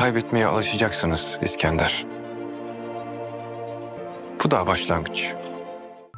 kaybetmeye alışacaksınız İskender. Bu daha başlangıç.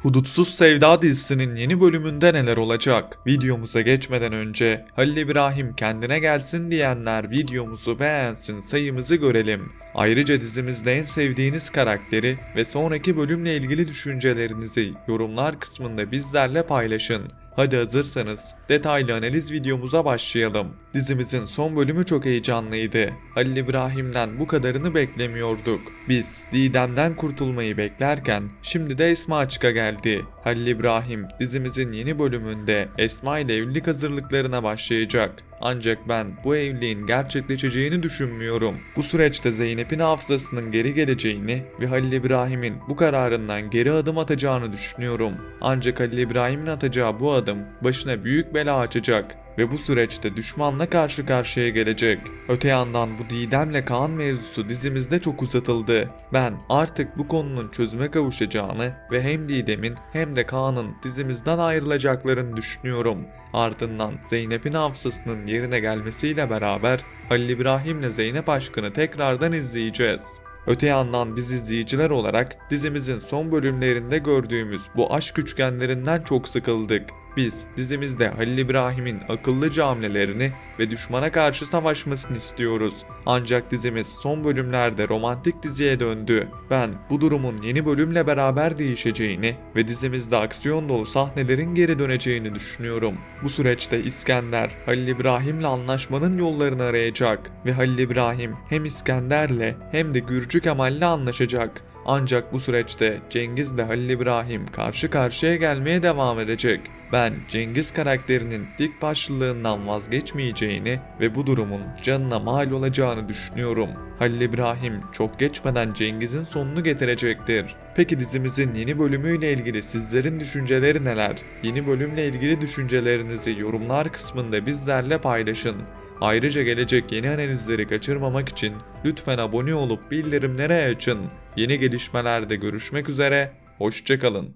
Hudutsuz Sevda dizisinin yeni bölümünde neler olacak? Videomuza geçmeden önce Halil İbrahim kendine gelsin diyenler videomuzu beğensin sayımızı görelim. Ayrıca dizimizde en sevdiğiniz karakteri ve sonraki bölümle ilgili düşüncelerinizi yorumlar kısmında bizlerle paylaşın. Hadi hazırsanız detaylı analiz videomuza başlayalım. Dizimizin son bölümü çok heyecanlıydı. Halil İbrahim'den bu kadarını beklemiyorduk. Biz Didem'den kurtulmayı beklerken şimdi de Esma açıka geldi. Halil İbrahim dizimizin yeni bölümünde Esma ile evlilik hazırlıklarına başlayacak. Ancak ben bu evliliğin gerçekleşeceğini düşünmüyorum. Bu süreçte Zeynep'in hafızasının geri geleceğini ve Halil İbrahim'in bu kararından geri adım atacağını düşünüyorum. Ancak Halil İbrahim'in atacağı bu adım başına büyük bela açacak ve bu süreçte düşmanla karşı karşıya gelecek. Öte yandan bu Didem'le Kaan mevzusu dizimizde çok uzatıldı. Ben artık bu konunun çözüme kavuşacağını ve hem Didem'in hem de Kaan'ın dizimizden ayrılacaklarını düşünüyorum. Ardından Zeynep'in hafızasının yerine gelmesiyle beraber Halil İbrahim'le Zeynep aşkını tekrardan izleyeceğiz. Öte yandan biz izleyiciler olarak dizimizin son bölümlerinde gördüğümüz bu aşk üçgenlerinden çok sıkıldık. Biz dizimizde Halil İbrahim'in akıllıca hamlelerini ve düşmana karşı savaşmasını istiyoruz. Ancak dizimiz son bölümlerde romantik diziye döndü. Ben bu durumun yeni bölümle beraber değişeceğini ve dizimizde aksiyon dolu sahnelerin geri döneceğini düşünüyorum. Bu süreçte İskender, Halil İbrahim'le anlaşmanın yollarını arayacak ve Halil İbrahim hem İskender'le hem de Gürcü Kemal'le anlaşacak. Ancak bu süreçte Cengiz ile Halil İbrahim karşı karşıya gelmeye devam edecek. Ben Cengiz karakterinin dik başlılığından vazgeçmeyeceğini ve bu durumun canına mal olacağını düşünüyorum. Halil İbrahim çok geçmeden Cengiz'in sonunu getirecektir. Peki dizimizin yeni bölümüyle ilgili sizlerin düşünceleri neler? Yeni bölümle ilgili düşüncelerinizi yorumlar kısmında bizlerle paylaşın. Ayrıca gelecek yeni analizleri kaçırmamak için lütfen abone olup bildirimleri açın. Yeni gelişmelerde görüşmek üzere, hoşçakalın.